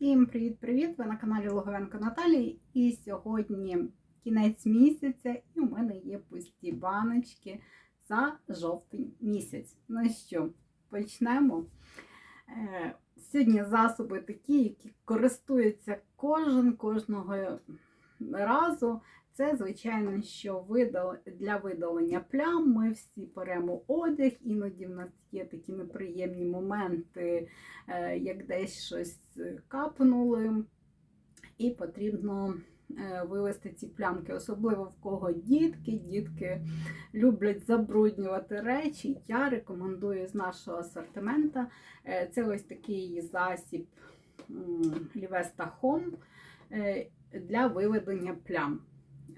Всім привіт-привіт! Ви на каналі Логовенко Наталії. І сьогодні кінець місяця, і у мене є пусті баночки за жовтень місяць. Ну що, почнемо. Е, Сьогодні засоби такі, які користуються кожен кожного разу. Це, звичайно, що для видалення плям ми всі беремо одяг, іноді в нас є такі неприємні моменти, е, як десь щось капнули, і потрібно е, вивести ці плямки, особливо в кого дітки. Дітки люблять забруднювати речі. Я рекомендую з нашого асортимента. Е, Це ось такий засіб Лівеста Home для виведення плям.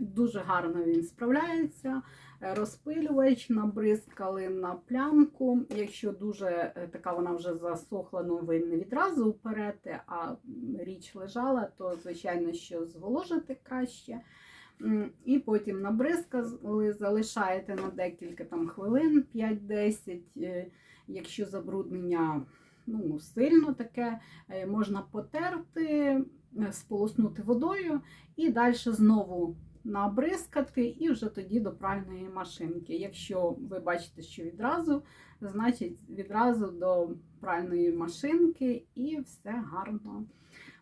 Дуже гарно він справляється. Розпилювач набризкали на плямку. Якщо дуже е, така вона вже засохла, ну ви не відразу вперете, а річ лежала, то, звичайно, що зволожити краще. І потім набризкали, залишаєте на декілька там хвилин, 5-10. Е, Якщо забруднення ну, сильно таке, е, можна потерти, сполоснути водою і далі знову набризкати, і вже тоді до пральної машинки. Якщо ви бачите, що відразу, значить відразу до пральної машинки і все гарно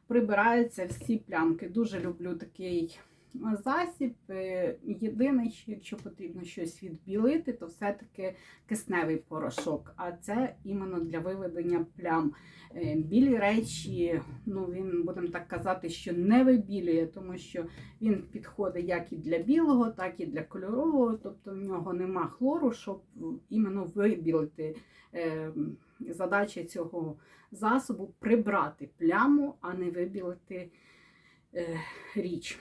прибираються всі плямки. Дуже люблю такий засіб. Е, Єдине, що якщо потрібно щось відбілити, то все-таки кисневий порошок. А це іменно для виведення плям. Е, Білі речі, ну він, будемо так казати, що не вибілює, тому що він підходить як і для білого, так і для кольорового, тобто в нього нема хлору, щоб іменно вибілити. Е, Задача цього засобу прибрати пляму, а не вибілити річ.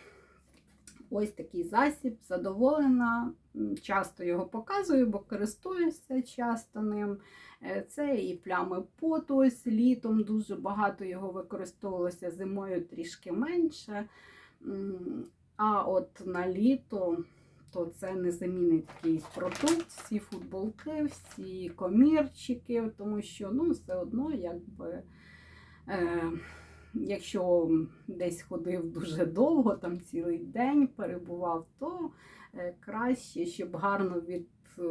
Ось такий засіб, задоволена. Часто його показую, бо користуюся часто ним. Е, Це і плями поту, ось літом дуже багато його використовувалося, зимою трішки менше. А от на літо то це незамінний такий продукт, всі футболки, всі комірчики, тому що ну, все одно, якби. Е, Якщо десь ходив дуже довго, там цілий день перебував, то е, краще, щоб гарно від е,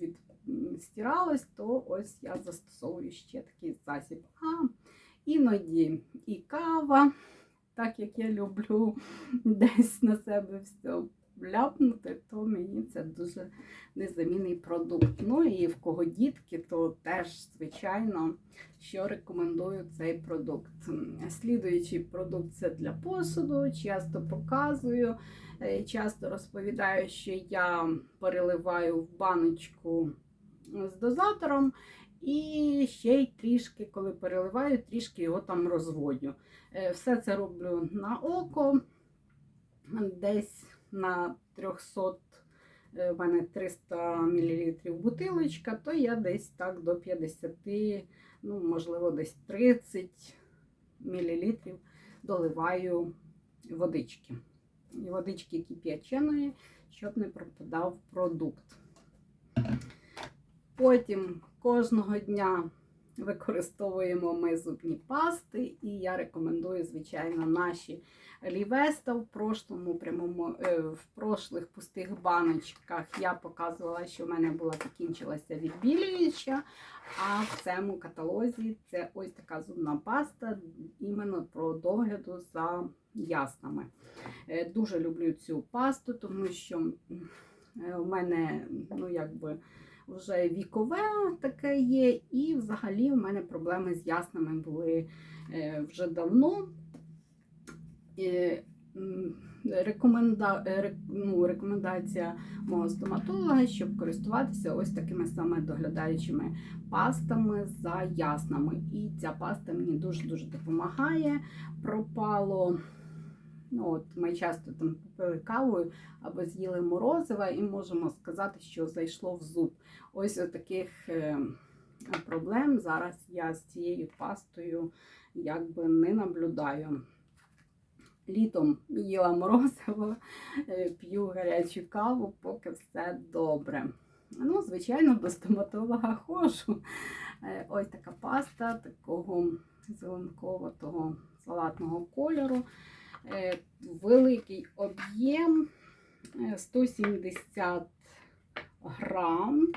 від стиралось, то ось я застосовую ще такий засіб. А іноді і кава, так як я люблю десь на себе все ляпнути, то мені це дуже незамінний продукт. Ну і в кого дітки, то теж, звичайно, що рекомендую цей продукт. Слідуючий продукт це для посуду. Часто показую, е, часто розповідаю, що я переливаю в баночку з дозатором. І ще й трішки, коли переливаю, трішки його там розводю. Е, Все це роблю на око, десь на 300, е, в мене 300 мл бутилочка, то я десь так до 50, ну, можливо, десь 30 мл доливаю водички. І водички кип'яченої, щоб не пропадав продукт. Потім кожного дня використовуємо ми зубні пасти, і я рекомендую, звичайно, наші Лівеста в прошлому прямому е, в прошлих пустих баночках я показувала, що в мене була закінчилася відбілююча. А в цьому каталозі це ось така зубна паста, іменно про догляду за яснами. Е, Дуже люблю цю пасту, тому що е, у мене, ну якби. Вже вікове таке є, і взагалі в мене проблеми з яснами були е, вже давно. Рекоменда... е, ну, рекомендація мого стоматолога, щоб користуватися ось такими саме доглядаючими пастами за яснами. І ця паста мені дуже-дуже допомагає. Пропало. Ну, от Ми часто там попили кавою або з'їли морозива, і можемо сказати, що зайшло в зуб. Ось таких е, проблем зараз я з цією пастою якби не наблюдаю. Літом їла морозиво, е, п'ю гарячу каву, поки все добре. Ну, звичайно, до стоматолога ходжу. Е, Ось така паста такого зеленкового салатного кольору. Е, Великий об'єм е, 170 грам.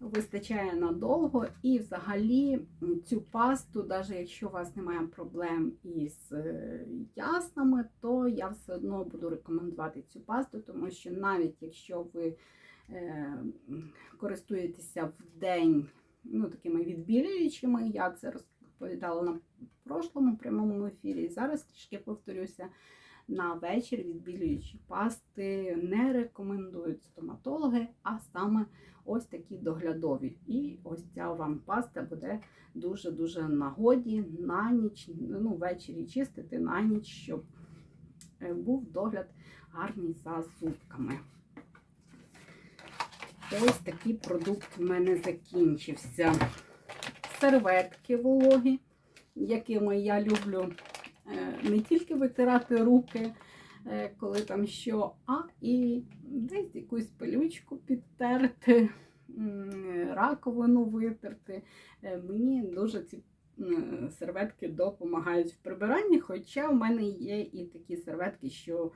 Вистачає надовго, і взагалі цю пасту, навіть якщо у вас немає проблем із е, яснами, то я все одно буду рекомендувати цю пасту, тому що навіть якщо ви е, користуєтеся в день ну, такими відбілюючими, я це розповідала на прошлому прямому ефірі, і зараз трішки повторюся. На вечір відбілюючі пасти не рекомендують стоматологи, а саме ось такі доглядові. І ось ця вам паста буде дуже-дуже нагоді на ніч, ну, ввечері чистити на ніч, щоб е, був догляд гарний за зубками. Ось такий продукт в мене закінчився. Серветки вологі, якими я люблю е, не тільки витирати руки, е, коли там що, а і десь якусь пилючку підтерти, раковину витерти. Е, Мені дуже ці серветки допомагають в прибиранні, хоча в мене є і такі серветки, що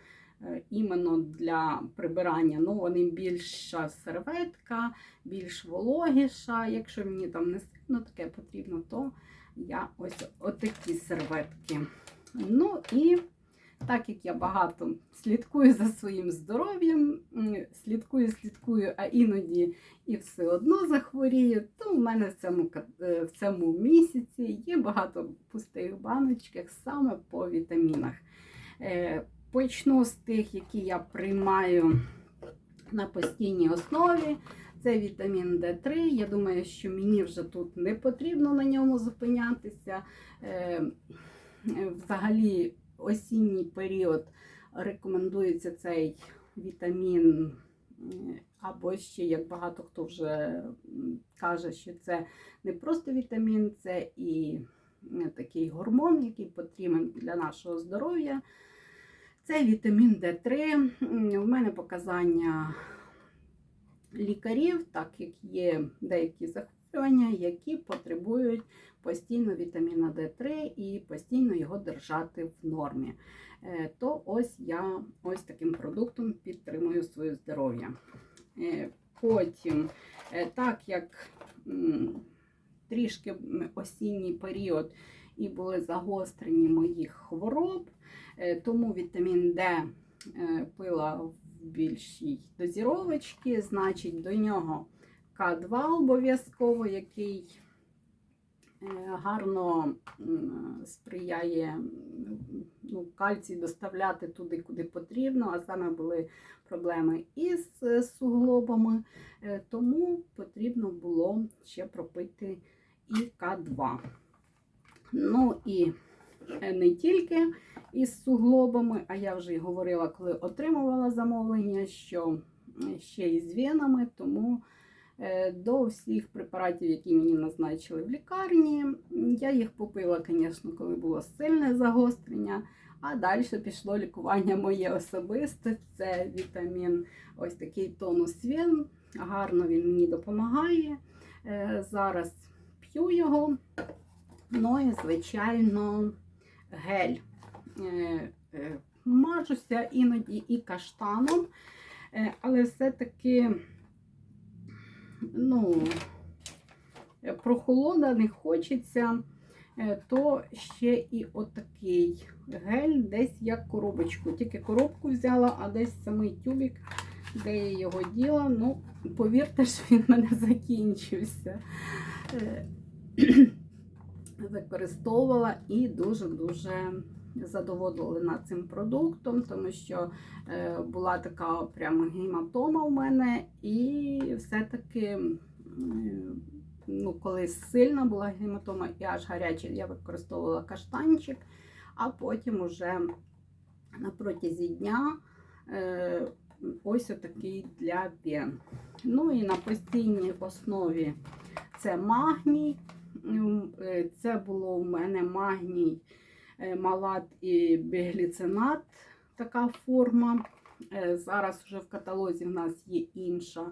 іменно для прибирання. Ну, вони більша серветка, більш вологіша. Якщо мені там не сильно таке потрібно, то я ось отакі серветки. Ну і так як я багато слідкую за своїм здоров'ям, слідкую, слідкую, а іноді і все одно захворію, то в мене в цьому, е, в цьому місяці є багато пустих баночок саме по вітамінах. Почну з тих, які я приймаю на постійній основі. Це вітамін Д3. Я думаю, що мені вже тут не потрібно на ньому зупинятися. Е, Взагалі, осінній період рекомендується цей вітамін, е, або ще, як багато хто вже каже, що це не просто вітамін, це і е, такий гормон, який потрібен для нашого здоров'я. Це вітамін Д3. М, В мене показання лікарів, так як є деякі захворювання, які потребують постійно вітаміна Д3 і постійно його держати в нормі. Е, То ось я ось таким продуктом підтримую своє здоров'я. Е, Потім, е, так як трішки осінній період і були загострені моїх хвороб, е, тому вітамін Д е, пила в більшій дозіровочці, значить до нього К2 обов'язково, який е, гарно сприяє ну, кальцій доставляти туди, куди потрібно, а саме були проблеми із суглобами, тому потрібно було ще пропити і К2. Ну і не тільки із суглобами, а я вже й говорила, коли отримувала замовлення, що ще й з венами, тому е, до всіх препаратів, які мені назначили в лікарні, я їх попила, звісно, коли було сильне загострення. А далі пішло лікування моє особисте. Це вітамін, ось такий тонус Вен. Гарно він мені допомагає. Е, Зараз п'ю його. І, звичайно, гель. Е, е, Мажуся іноді і каштаном, е, але все-таки ну, прохолода не хочеться, то ще і отакий гель, десь як коробочку. Тільки коробку взяла, а десь самий тюбик, де я його діла. Ну, повірте, що він в мене закінчився. Використовувала і дуже-дуже задоволена цим продуктом, тому що е, була така прямо гематома в мене, і все-таки, ну, коли сильна була гематома і аж гаряча, я використовувала каштанчик, а потім уже на протязі дня е, ось отакий для вен. Ну і на постійній основі це магній. М, е, Це було у мене магній, е, малат і бігліцинат, така форма. Е, Зараз вже в каталозі в нас є інша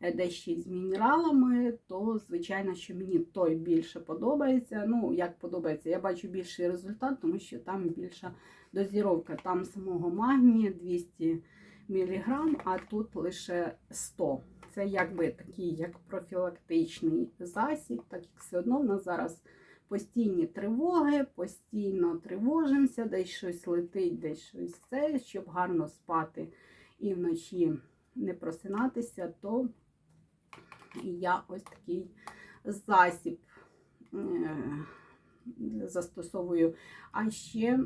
е, дещо з мінералами, то звичайно, що мені той більше подобається. Ну, як подобається, я бачу більший результат, тому що там більша дозіровка. Там самого магнія 200 мг, а тут лише 100 це якби такий як профілактичний засіб, так як все одно в нас зараз постійні тривоги, постійно тривожимося, десь щось летить, десь щось це, щоб гарно спати і вночі не просинатися, то я ось такий засіб е, застосовую. А ще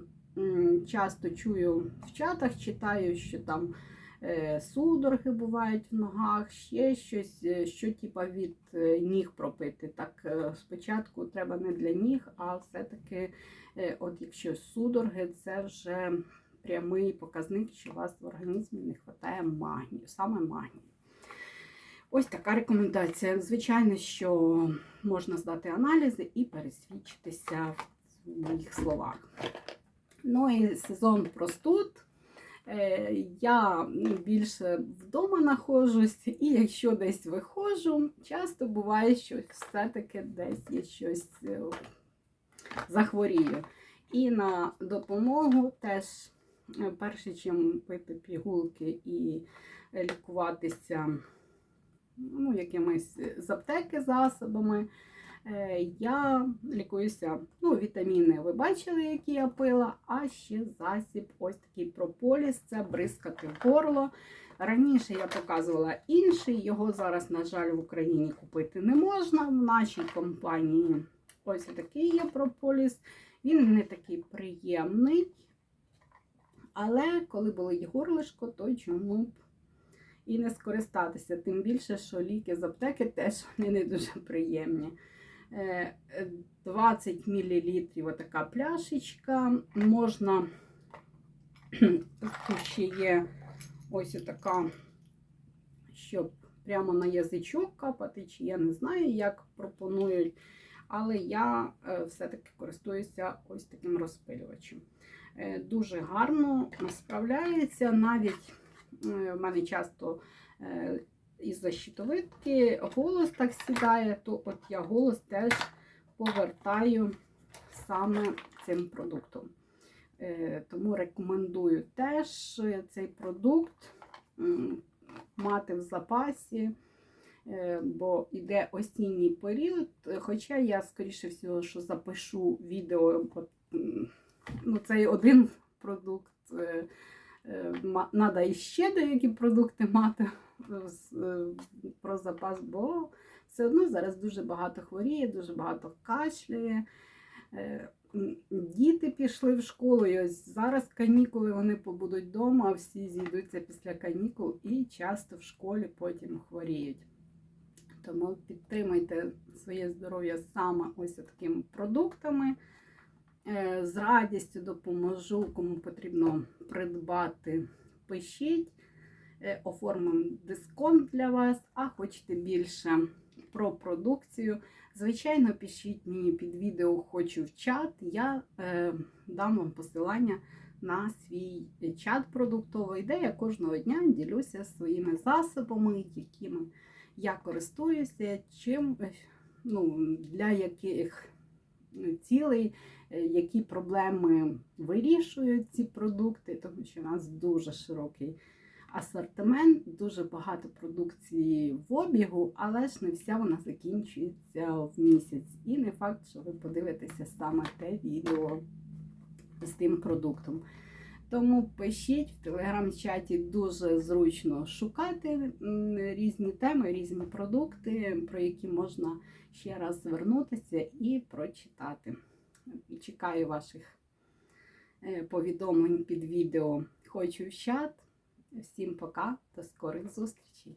часто чую в чатах, читаю, що там е, судороги бувають в ногах, ще щось, е, що типа від е, ніг пропити. Так спочатку треба не для ніг, а все-таки, от якщо судороги, це вже прямий показник, що у вас в організмі не вистачає магнію, саме магнію. Ось така рекомендація. Звичайно, що можна здати аналізи і пересвідчитися в моїх словах. Ну і сезон простуд. Е, Я більше вдома знаходжусь, і якщо десь виходжу, часто буває, що все-таки десь я щось е, захворію. І на допомогу теж, е, перше, чим пити пігулки і лікуватися ну, якимись з аптеки засобами, я лікуюся, ну, вітаміни ви бачили, які я пила, а ще засіб, ось такий прополіс, це бризкати в горло. Раніше я показувала інший, його зараз, на жаль, в Україні купити не можна. В нашій компанії ось такий є прополіс. Він не такий приємний. Але коли болить горлишко, то чому б і не скористатися. Тим більше, що ліки з аптеки теж вони не дуже приємні. Е, е, 20 мл така пляшечка. Можна тут ще є ось така, щоб прямо на язичок капати, чи я не знаю, як пропонують. Але я е, все-таки користуюся ось таким розпилювачем. Е, Дуже гарно справляється. Навіть е, в мене часто із-за щитовидки голос так сідає, то от я голос теж повертаю саме цим продуктом. Е, Тому рекомендую теж цей продукт мати в запасі, е, бо йде осінній період. Хоча я, скоріше всього, що запишу відео, ну, цей один продукт. е, Треба іще деякі продукти мати е, про запас, бо все одно зараз дуже багато хворіє, дуже багато кашляє. Е, Діти пішли в школу, і ось зараз канікули, вони побудуть вдома, а всі зійдуться після канікул і часто в школі потім хворіють. Тому підтримуйте своє здоров'я саме ось такими продуктами. Е, З радістю допоможу, кому потрібно придбати, пишіть, Е, оформимо дисконт для вас, а хочете більше про продукцію. Звичайно, пишіть мені під відео хочу в чат. Я е, дам вам посилання на свій чат продуктовий, де я кожного дня ділюся своїми засобами, якими я користуюся, чим, е, ну, для яких е, цілей, е, які проблеми вирішують ці продукти, тому що у нас дуже широкий асортимент, дуже багато продукції в обігу, але ж не вся вона закінчується в місяць. І не факт, що ви подивитеся саме те відео з тим продуктом. Тому пишіть в телеграм-чаті дуже зручно шукати різні теми, різні продукти, про які можна ще раз звернутися і прочитати. Чекаю ваших е, повідомлень під відео. Хочу в чат. Всім пока, до скорих зустрічей!